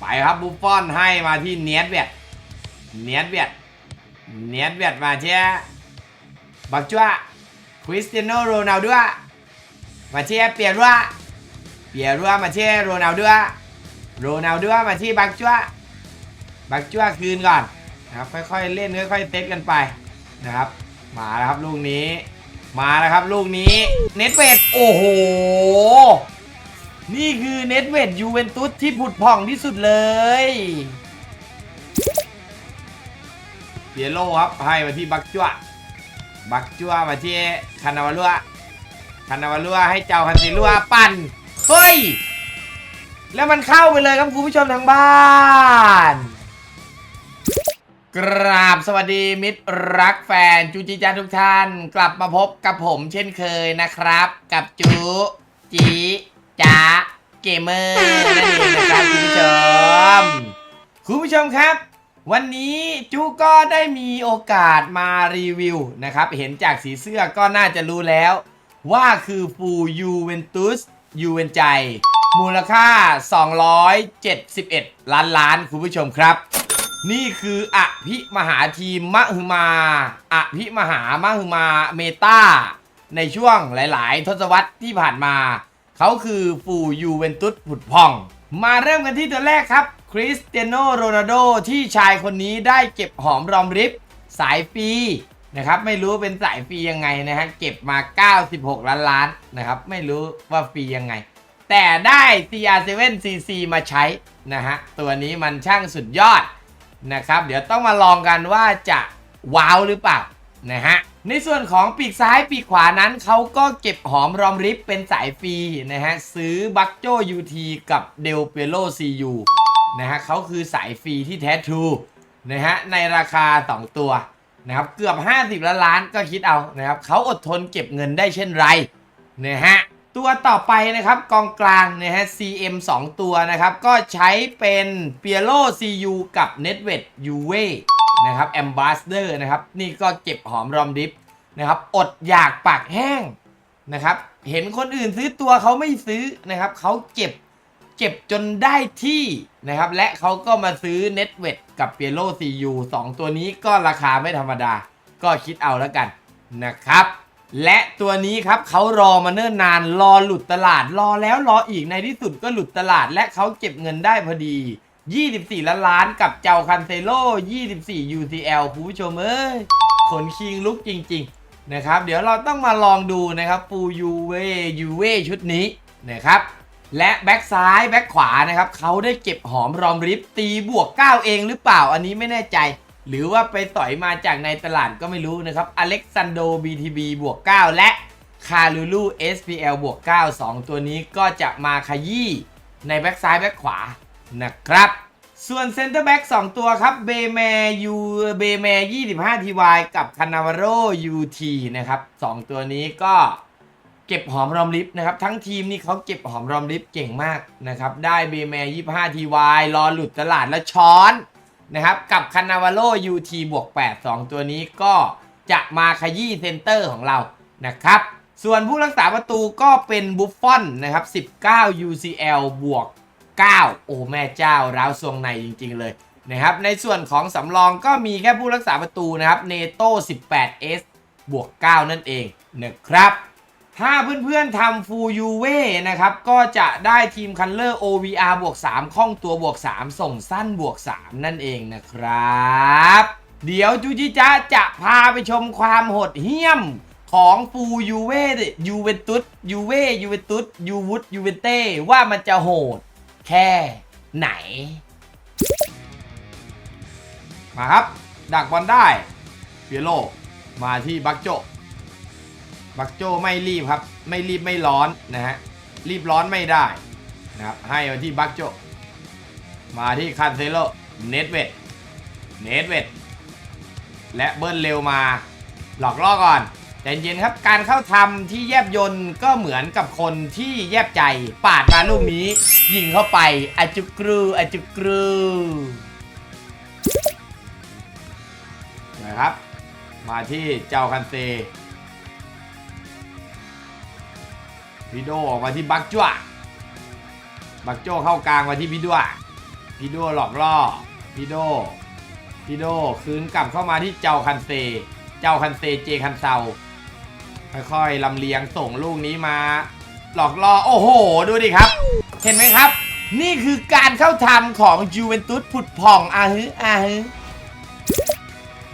ไปครับบุฟฟอนให้มาที่เนียดเวียดเนียดเวียดเนียดเวียดมาเชียบักจัวคริสเตียโนโรนัลดัวมาเชียเปียรัวเปียรัวมาเชียโรนัลดัวโรนัลดัวมาที่บักจัวบักจัวคืนก่อนนะครับค่อยๆเล่นค่อยๆเซตกันไปนะครับ มาแล้วครับลูกนี้ มาแล้วครับลูกนี้เน็ตเวดโอ้โห นี่คือเน็ตเวดยูเวนตุสที่ผุดผ่องที่สุดเลยเปียโลครับให้มาที่บักจัวบักจัวมาที่คานาวาลัวคานาวาลัวให้เจ้าคันติลัวปั่นเฮ้ยแล้วมันเข้าไปเลยครับคุณผู้ชมทางบ้านกราบสวัสดีมิตรรักแฟนจูจีจันทุกท่าน กลับมาพบกับผมเช่นเคยนะครับ กับจูจี จ้าเกมเมอร์นั่นเองนะครับคุณผู้ชม คุณผู้ชมครับ วันนี้จูก็ได้มีโอกาสมารีวิวนะครับ เห็นจากสีเสื้อก็น่าจะรู้แล้ว ว่าคือฟูยูเวนตุสยูเวนใจ มูลค่า 271 ล้านล้านคุณผู้ชมครับ นี่คืออภิมหาทีมมหึมาอภิมหามหึมาเมตาในช่วงหลาย ๆ ทศวรรษที่ผ่านมา เขาคือฟูยูเวนตุสผุดพอง มาเริ่มกันที่ตัวแรกครับคริสเตียโนโรนัลโดที่ชายคนนี้ได้เก็บหอมรอมริบสายฟรีนะครับไม่รู้เป็นสายฟรียังไงนะฮะเก็บมา 96 ล้านล้านนะครับไม่รู้ว่าฟรียังไง แต่ได้ CR7CC มาใช้นะฮะตัวนี้มันช่างสุดยอดนะครับ เดี๋ยวต้องมาลองกันว่าจะว้าวหรือเปล่านะฮะ ในส่วนของปีกซ้ายปีกขวานั้นเขาก็เก็บหอมรอมริบเป็นสายฟรีนะฮะ ซื้อบักโจยูทีกับเดลเปโลซียูนะฮะเขาคือสายฟรีที่แท้ทรูนะฮะ ในราคา 2 ตัวนะครับ เกือบ 50ล้านล้านก็คิดเอานะครับเขาอดทนเก็บเงินได้เช่นไรนะฮะ ตัวต่อไปนะครับกองกลางนะฮะ CM 2 ตัวนะครับ ก็ใช้เป็นเปียโ CU กับ n e t w e t UV นะครับ Ambassador นะครับนี่ก็เก็บหอมรอมริบนะครับอดอยากปากแห้งนะครับเห็นคนอื่นซื้อตัวเขาไม่ซื้อนะครับเขาเก็บเก็บจนได้ที่นะครับและเขาก็มาซื้อ n e t w e t กับเปียโ CU 2ตัวนี้ก็ราคาไม่ธรรมดา ก็คิดเอาแล้วกันนะครับ และตัวนี้ครับเขารอมาเนิ่นนานรอหลุดตลาดรอแล้วรออีกในที่สุดก็หลุดตลาด และเขาเก็บเงินได้พอดี 24 ล้านล้านกับเจ้าคันเซโล24 UCL คุณผู้ชมเอ้ยขนคิงลุกจริง ๆ นะครับ เดี๋ยวเราต้องมาลองดูนะครับปูยูเวยูเวชุดนี้นะครับและแบ็กซ้ายแบ็กขวานะครับเขาได้เก็บหอมรอมริบตีบวก 9 เองหรือเปล่าอันนี้ไม่แน่ใจ หรือว่าไปต่อยมาจากในตลาดก็ไม่รู้นะครับอเล็กซานโด BTB บวก 9 และคาลูลู SPL บวก 9 2 ตัวนี้ก็จะมาขยี้ในแบ็กซ้ายแบ็กขวา นะครับ ส่วนเซนเตอร์แบ็ก2ตัวครับเบแมยูเบแม25 TY กับคานาวาโร UT นะครับ2ตัวนี้ก็เก็บหอมรอมริบนะครับ ทั้งทีมนี่เขาเก็บหอมรอมริบเก่งมากนะครับ ได้เบแม25 TY รอหลุดตลาดแล้วช้อนนะครับ กับคานาวาโล UT บวก8 2ตัวนี้ก็จะมาขยี้เซนเตอร์ของเรานะครับส่วนผู้รักษาประตูก็เป็นบุฟฟอนนะครับ19 UCL บวก 9 โอ้แม่เจ้าร้าวทรงในจริง ๆ เลยนะครับ ในส่วนของสำรองก็มีแค่ผู้รักษาประตูนะครับเนโต้ 18S บวก 9 นั่นเองนะครับถ้าเพื่อนๆทำฟูยูเว่นะครับ ก็จะได้ทีมคันเลอร์ OVR บวก3ข้องตัวบวก 3 ส่งสั้นบวก 3 นั่นเองนะครับ เดี๋ยวจูจิจะจะพาไปชมความโหดเหี้ยมของฟูยูเว่ยูเวนตุสยูเว่ยูเวนตุสยูวุฒยูเวนเต้ว่ามันจะโหด แค่ไหน มาครับ ดักบอลได้เปียโลมาที่บักโจ บักโจไม่รีบครับ ไม่รีบไม่ร้อนนะฮะ รีบร้อนไม่ได้นะครับ ให้มาที่บักโจ มาที่คันเซโล เนตเวด เนตเวด และเบิ้ลเร็วมา หลอกล่อก่อน ใจเย็นครับการเข้าทำที่แยบยนต์ก็เหมือนกับคนที่แยบใจ ปาดมาลูกนี้ ยิงเข้าไปอาจุกรูอาจุกรูนะครับ มาที่เจ้าคันเซวิโดออกมาที่บักจ้วบักโจเข้ากลางมาที่พีด้วพี่โดหลอกล่อพีโดพีโดคืนกลับเข้ามาที่เจ้าคันเซ เจ้าคันเซเจคันเซา ค่อยๆลำเลียงส่งลูกนี้มา หลอกล่อโอ้โห ดูดิครับ เห็นไหมครับ นี่คือการเข้าทำของยูเวนตุสผุดผ่องอาฮึอาฮึ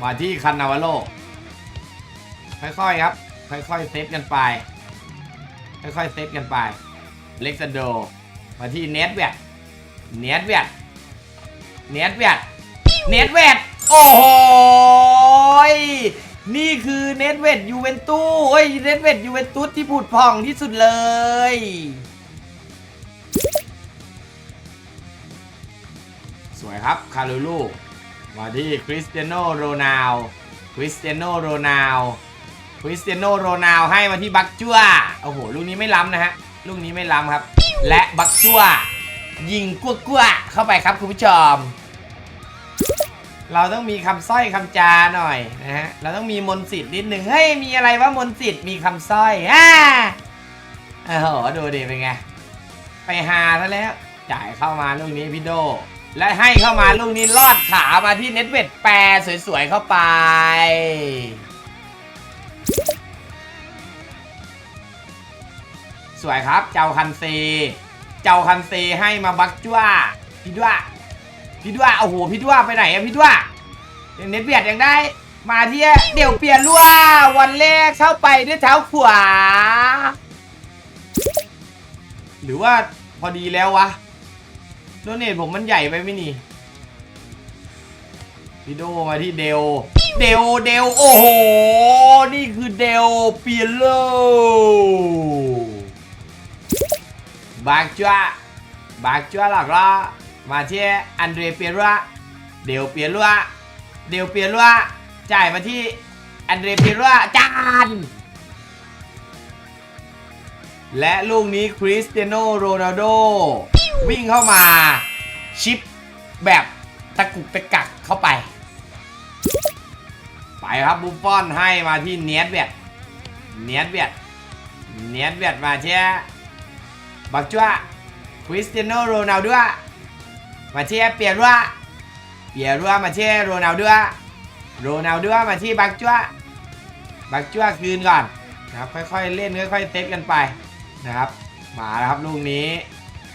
มาที่คันนาวาโลค่อยๆครับ ค่อยๆเซตกันไป ค่อยๆเซตกันไป เล็กซานโด มาที่เนทแวดเนทแวดเนทแวดเนทแวดโอ้โหย นี่คือเนทเวดยูเวนตุสเฮ้ยเนทเวดยูเวนตุสที่ผุดผ่องที่สุดเลย สวยครับ คารูลูมาที่คริสเตียโนโรนัลคริสเตียโนโรนัลคริสเตียโนโรนัลให้มาที่บักจั่วโอ้โห ลูกนี้ไม่ล้ำนะฮะ ลูกนี้ไม่ล้ำครับ และบักจั่วยิงกั้วกั้วๆเข้าไปครับคุณผู้ชม เราต้องมีคำสร้อยคำจาหน่อยนะฮะ เราต้องมีมนสิทธิ์นิดหนึ่งเฮ้ย มีอะไรว่ามนสิทธิ์มีคำสร้อยอ่าโอ้โหดูดิเป็นไง ไปหาซะแล้ว จ่ายเข้ามาลูกนี้พี่โด และให้เข้ามาลูกนี้ลอดขามาที่เน็ตเวดแปรสวยๆเข้าไป สวยครับเจ้าคันเซเจ้าคันเซให้มาบักจ้วพี่ด้ว พี่ด้วโอ้โหพี่ด้วไปไหนอะพี่ด้วยังเน็ตเวียดยังได้ มาที่เดี๋ยวเปลี่ยนลั่ววันแรกเข้าไปด้วยเท้าขวา หรือว่าพอดีแล้ววะโดเนทผมมันใหญ่ไปไหมนี่พี่โดมาที่เดลเดลเดลโอ้โห นี่คือเดลเปียโลบากจ้าบากจ้าหลักละ มาที่อันเดรเปียรัวเดลเปียรัวเดลเปียรัวจ่ายมาที่อันเดรเปียรัวจานและลูกนี้คริสเตียโนโรนัลโดวิ่งเข้ามาชิปแบบตะกุกตะกักเข้าไป ไปครับบุฟฟอนให้มาที่เนียดเวียดเนียดเวียดเนียดเวียดมาเช่บักจัวคริสเตียโนโรนัลโด มาเช่เปียรัวเปียรัวมาเช่โรนัลโดโรนัลโดมาที่บักจัวบักจัวคืนก่อนนะครับค่อยๆเล่นค่อยๆเซตกันไปนะครับ มาแล้วครับลูกนี้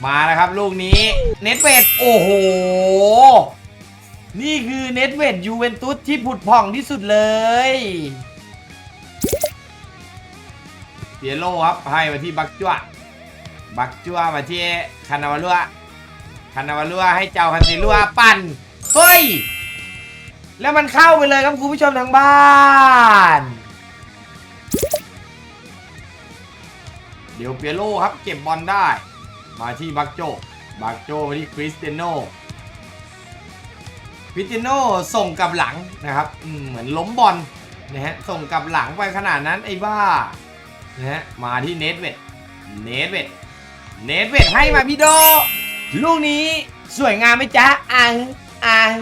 มาแล้วครับลูกนี้เน็ตเวดโอ้โหนี่คือเน็ตเวดยูเวนตุสที่ผุดผ่องที่สุดเลยเปียโลครับให้มาที่บักจัวบักจัวมาที่คานาวาลัว คานาวาลัวให้เจ้าคันซิลัวปั่น เฮ้ย แล้วมันเข้าไปเลยครับคุณผู้ชมทางบ้านเดี๋ยวเปียโลครับเก็บบอลได้ มาที่บักโจบักโจมาที่คริสเตียโนคริสเตียโนส่งกลับหลังนะครับเหมือนล้มบอลนะฮะส่งกลับหลังไปขนาดนั้นไอ้บ้านะฮะมาที่เนทเวดเนทเวดเนทเวดให้มาพี่โด ลูกนี้สวยงามไหมจ๊ะอังอัง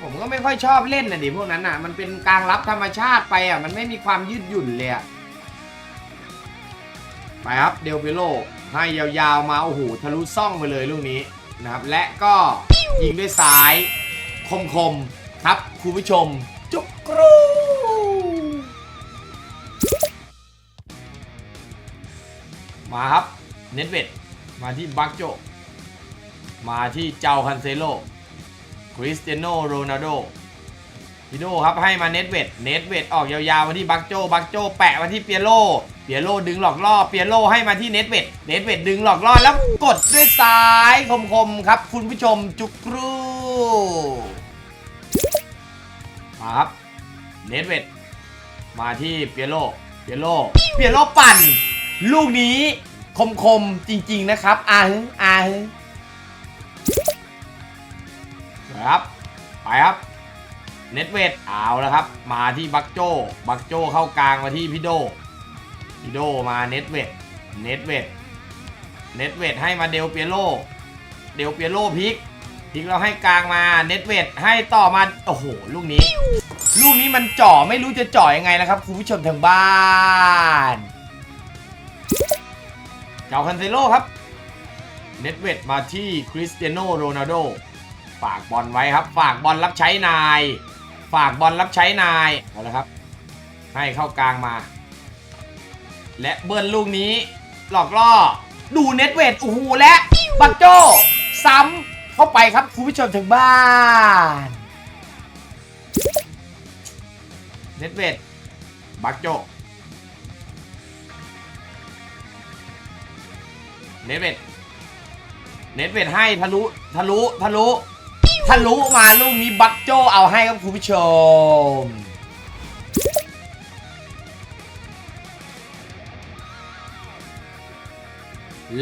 ผมก็ไม่ค่อยชอบเล่นนะดิพวกนั้นอะ มันเป็นกลางรับธรรมชาติไปอะ มันไม่มีความยืดหยุ่นเลยอะ ไปครับเดลเปโลให้ยาวๆมา โอ้โห ทะลุซ่องไปเลยลูกนี้นะครับ และก็ยิงด้วยซ้าย คมๆ ครับคุณผู้ชม จุกกรูมาครับ เน็ตเวด มาที่บักโจ มาที่เจ้าคันเซโลคริสเตียโนโรนัลโดพี่โดครับให้มาเน็ตเวดเน็ตเวดออกยาวๆมาที่บักโจบักโจ แปะมาที่เปียโลเปียโลดึงหลอกล่อเปียโลให้มาที่เน็ตเวดเน็ตเวดดึงหลอกล่อแล้วกดด้วยซ้ายคมๆครับ คุณผู้ชมจุกครูมาครับเน็ตเวดมาที่เปียโลเปียโลเปียโลปั่น ลูกนี้ คมๆ จริงๆนะครับอาฮึอาฮึครับไปครับเน็ตเวทเอาแล้วครับ มาที่บักโจบักโจเข้ากลางมาที่พี่โดพี่โดมาเน็ตเวทเน็ตเวทเน็ตเวทให้มาเดลเปียโลเดลเปียโลพิกพิกเราให้กลางมาเน็ตเวทให้ต่อมาโอ้โหลูกนี้ ลูกนี้มันจ่อไม่รู้จะจ่อยังไงนะครับ คุณผู้ชมทางบ้าน เจ้าคันเซโลครับ เน็ตเวดมาที่คริสเตียโนโรนัลโดฝากบอลไว้ครับ ฝากบอลรับใช้นาย ฝากบอลรับใช้นายเอาละครับ ให้เข้ากลางมา และเบิร์นลูกนี้ หลอกล่อ ดูเน็ตเวดโอ้โหและบักโจซ้ำเข้าไปครับคุณผู้ชมถึงบ้านเน็ตเวดบักโจ เน็ตเวดเน็ตเวดให้ทะลุทะลุทะลุทะลุมาลูกนี้บักโจเอาให้ครับคุณผู้ชม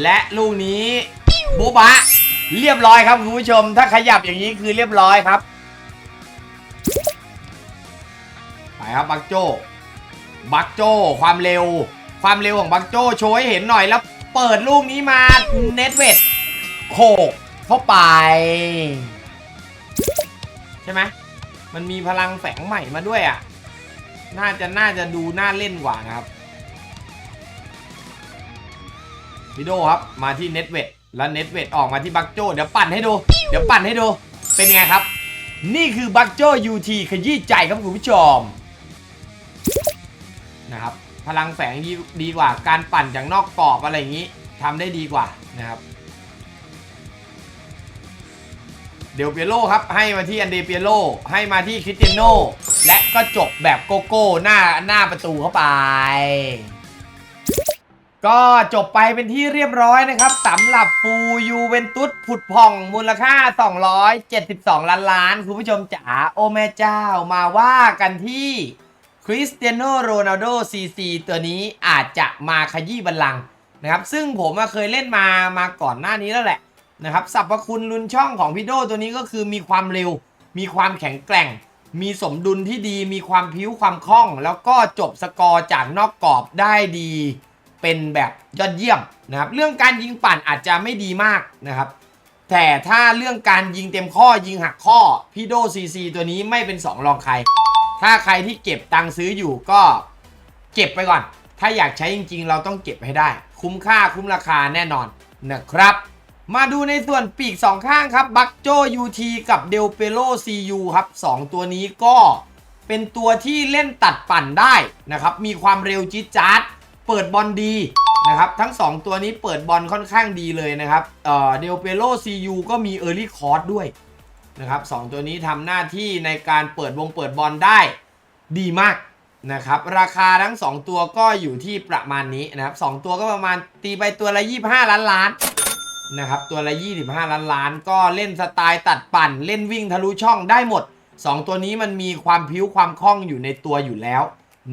และลูกนี้โบบะเรียบร้อยครับคุณผู้ชม ถ้าขยับอย่างนี้คือเรียบร้อยครับ ไปครับบักโจ บักโจ ความเร็ว ความเร็วของบักโจโชว์ให้เห็นหน่อยแล้ว เปิดลูกนี้มาเน็ตเวดโขกเข้าไป ใช่ไหมมันมีพลังแฝงใหม่มาด้วยอะ น่าจะน่าจะดูน่าเล่นกว่านะครับวิโดครับ มาที่เน็ตเวดแล้วเน็ตเวดออกมาที่บักโจเดี๋ยวปั่นให้ดู เดี๋ยวปั่นให้ดู เป็นไงครับ นี่คือบักโจยูทีขยี้ใจครับคุณผู้ชมนะครับ พลังแฝงดีดีกว่าการปั่นจากนอกกรอบอะไรอย่างนี้ทำได้ดีกว่านะครับเดลเปียโลครับให้มาที่อันเดเปียโลให้มาที่คริสเตียโนและก็จบแบบโกโก้หน้าหน้าประตูเข้าไป ก็จบไปเป็นที่เรียบร้อยนะครับสำหรับฟูยูเวนตุสผุดผ่องมูลค่า 272 ล้านล้าน คุณผู้ชมจ๋าโอแม่เจ้ามาว่ากันที่ ริสเตียโนโรนัลโดซีซีตัวนี้อาจจะมาขยี้บัลลังก์นะครับ ซึ่งผมเคยเล่นมามาก่อนหน้านี้แล้วแหละนะครับสรรพคุณลุนช่องของพี่โดตัวนี้ก็คือมีความเร็ว มีความแข็งแกร่ง มีสมดุลที่ดี มีความพิ้วความคล่อง แล้วก็จบสกอร์จากนอกกรอบได้ดี เป็นแบบยอดเยี่ยมนะครับเรื่องการยิงปั่นอาจจะไม่ดีมากนะครับแต่ถ้าเรื่องการยิงเต็มข้อยิงหักข้อพี่โดซีซีตัวนี้ไม่เป็น 2 รองใคร ถ้าใครที่เก็บตังค์ซื้ออยู่ก็เก็บไปก่อน ถ้าอยากใช้จริง ๆ เราต้องเก็บให้ได้ คุ้มค่าคุ้มราคาแน่นอนนะครับ มาดูในส่วนปีก 2 ข้างครับบักโจยูทีกับเดลเปโลซียูครับ 2 ตัวนี้ก็เป็นตัวที่เล่นตัดปั่นได้นะครับ มีความเร็วจี๊ดจ๊าดเปิดบอลดีนะครับทั้ง 2 ตัวนี้เปิดบอลค่อนข้างดีเลยนะครับเอ่อเดลเปโลซียูก็มีเออร์ลี่คอร์สด้วย นะครับสองตัวนี้ทำหน้าที่ในการเปิดวงเปิดบอลได้ดีมากนะครับราคาทั้ง 2 ตัวก็อยู่ที่ประมาณนี้นะครับสองตัวก็ประมาณตีไปตัวละ 25 ล้านล้านนะครับตัวละ 25 ล้านล้าน ก็เล่นสไตล์ตัดปั่น เล่นวิ่งทะลุช่องได้หมด 2 ตัวนี้มันมีความพิ้วความคล่องอยู่ในตัวอยู่แล้ว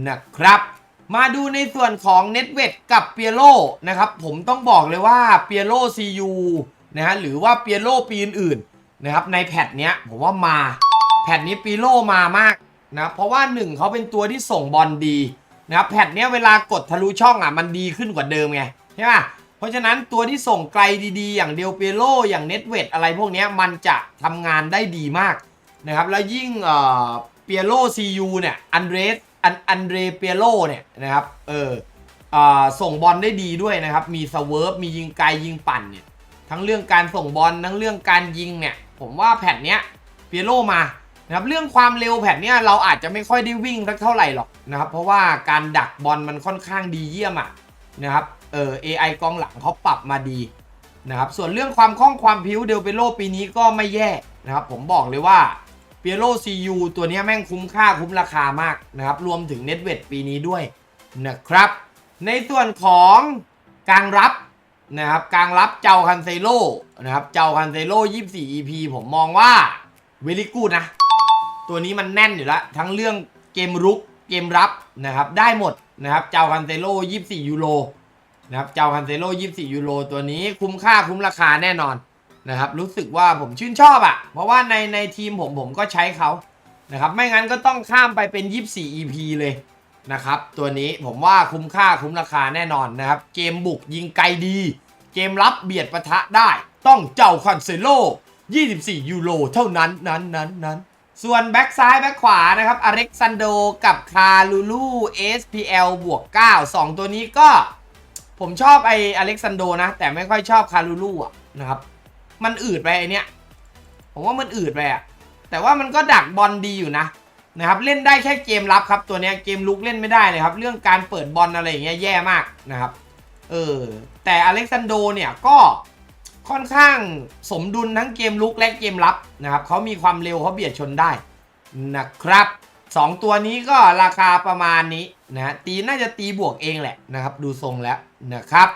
นะครับมาดูในส่วนของเน็ตเวดกับเปียโลนะครับผมต้องบอกเลยว่าเปียโลซียูนะฮะหรือว่าเปียโลปีอื่นๆ นะครับในแพทเนี้ยผมว่ามา แพทนี้ปีโลมามากนะเพราะว่าหนึ่งเขาเป็นตัวที่ส่งบอลดีนะครับแพทเนี้ยเวลากดทะลุช่องอะมันดีขึ้นกว่าเดิมไงใช่ป่ะเพราะฉะนั้นตัวที่ส่งไกลดีๆ อย่างเดลเปโลอย่างเน็ตเวดอะไรพวกนี้มันจะทำงานได้ดีมากนะครับแล้วยิ่งเอ่อเปียโลซียูเนี่ยอันเดรสอันอันเดรเปียโลเนี่ยนะครับเออเอ่อส่งบอลได้ดีด้วยนะครับ มีสเวิร์ฟมียิงไกลยิงปั่นเนี่ยทั้งเรื่องการส่งบอลทั้งเรื่องการยิงเนี่ย ผมว่าแผ่นเนี้ยเปียโลมานะครับเรื่องความเร็วแผ่นเนี้ยเราอาจจะไม่ค่อยได้วิ่งสักเท่าไหร่หรอกนะครับเพราะว่าการดักบอลมันค่อนข้างดีเยี่ยมอะนะครับเออ AI กองหลังเขาปรับมาดีนะครับส่วนเรื่องความคล่องความพิ้วเดลเปโลปีนี้ก็ไม่แย่นะครับผมบอกเลยว่าเปียโลซียูตัวนี้แม่งคุ้มค่าคุ้มราคามากนะครับรวมถึงเน็ตเวดปีนี้ด้วยนะครับในส่วนของกลางรับนะครับกลางรับเจ้าคันเซโล นะครับ เจ้าคันเซโล24 EP ผมมองว่าเวลิกูดนะ ตัวนี้มันแน่นอยู่แล้ว ทั้งเรื่องเกมรุกเกมรับนะครับ ได้หมดนะครับ เจ้าคันเซโล24 ยูโรนะครับ เจ้าคันเซโล24 ยูโรตัวนี้คุ้มค่าคุ้มราคาแน่นอนนะครับ รู้สึกว่าผมชื่นชอบอะ่ะ เพราะว่าในในทีมผมผมก็ใช้เขานะครับ ไม่งั้นก็ต้องข้ามไปเป็น 24 EP เลยนะครับ ตัวนี้ผมว่าคุ้มค่าคุ้มราคาแน่นอนนะครับ เกมบุกยิงไกลดี เกมรับเบียดปะทะได้ ต้องเจ้าคันเซโล 24 ยูโรเท่านั้นนั้นนั้นนั้นส่วนแบ็กซ้ายแบ็กขวานะครับอเล็กซานโดกับคาลูลู SPL บวก 9 2 ตัวนี้ก็ ผมชอบไออเล็กซานโดนะ แต่ไม่ค่อยชอบคาลูลูอะนะครับ มันอืดไปไอเนี้ยผมว่ามันอืดไปอะแต่ว่ามันก็ดักบอลดีอยู่นะนะครับเล่นได้แค่เกมรับครับตัวเนี้ยเกมลุกเล่นไม่ได้เลยครับ เรื่องการเปิดบอลอะไรอย่างเงี้ยแย่มากนะครับเออแต่อเล็กซานโดเนี่ยก็ ค่อนข้างสมดุลทั้งเกมลุกและเกมรับนะครับเขามีความเร็วเขาเบียดชนได้นะครับสองตัวนี้ก็ราคาประมาณนี้นะฮะตีน่าจะตีบวกเองแหละนะครับ ดูทรงแล้วนะครับ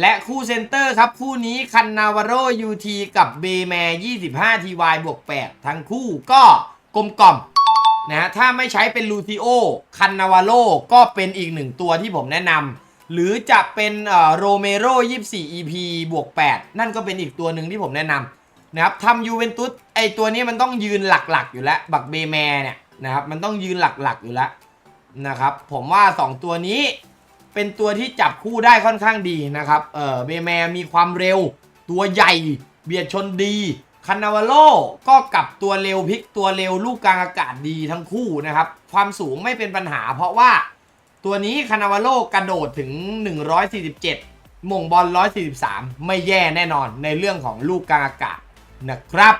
และคู่เซนเตอร์ครับ คู่นี้คันนาวาโรยูทีกับเบแมร์25 TY บวก 8 ทั้งคู่ก็กลมกล่อมนะฮะถ้าไม่ใช้เป็นลูซิโอคันนาวาโรก็เป็นอีกหนึ่งตัวที่ผมแนะนำ หรือจะเป็นโรเมโร24 EP บวก 8 นั่นก็เป็นอีกตัวหนึ่งที่ผมแนะนำนะครับทำยูเวนตุสไอตัวนี้มันต้องยืนหลักๆ อยู่แล้ว บักเบแมเนี่ยนะครับมันต้องยืนหลักๆ อยู่แล้วนะครับผมว่า 2 ตัวนี้เป็นตัวที่จับคู่ได้ค่อนข้างดีนะครับเออเบแมมีความเร็ว ตัวใหญ่ เบียดชนดีคานาวาโลก็กลับตัวเร็วพลิกตัวเร็วลูกกลางอากาศดีทั้งคู่นะครับความสูงไม่เป็นปัญหาเพราะว่า ตัวนี้คานาวาโลกระโดดถึง 147 มงบอล 143 ไม่แย่แน่นอนในเรื่องของลูกกลางอากาศนะครับ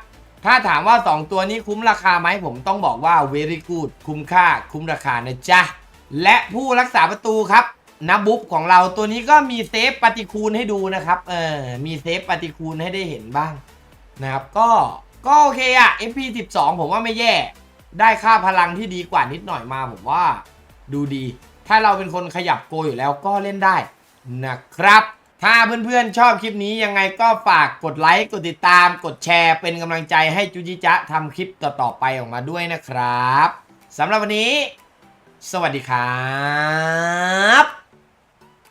ถ้าถามว่า 2 ตัวนี้คุ้มราคาไหมผมต้องบอกว่า very good คุ้มค่าคุ้มราคานะจ๊ะ และผู้รักษาประตูครับนับบุ๊บของเราตัวนี้ก็มีเซฟปฏิคูณให้ดูนะครับ เออ มีเซฟปฏิคูณให้ได้เห็นบ้างนะครับ ก็ ก็โอเคอะ FP12 ผมว่าไม่แย่ ได้ค่าพลังที่ดีกว่านิดหน่อยมาผมว่าดูดี ถ้าเราเป็นคนขยับโกยอยู่แล้วก็เล่นได้นะครับ ถ้าเพื่อนๆชอบคลิปนี้ยังไงก็ฝากกดไลค์กดติดตาม กดแชร์เป็นกำลังใจให้จุจิจะทำคลิปต่อๆไปออกมาด้วยนะครับสำหรับวันนี้ สวัสดีครับ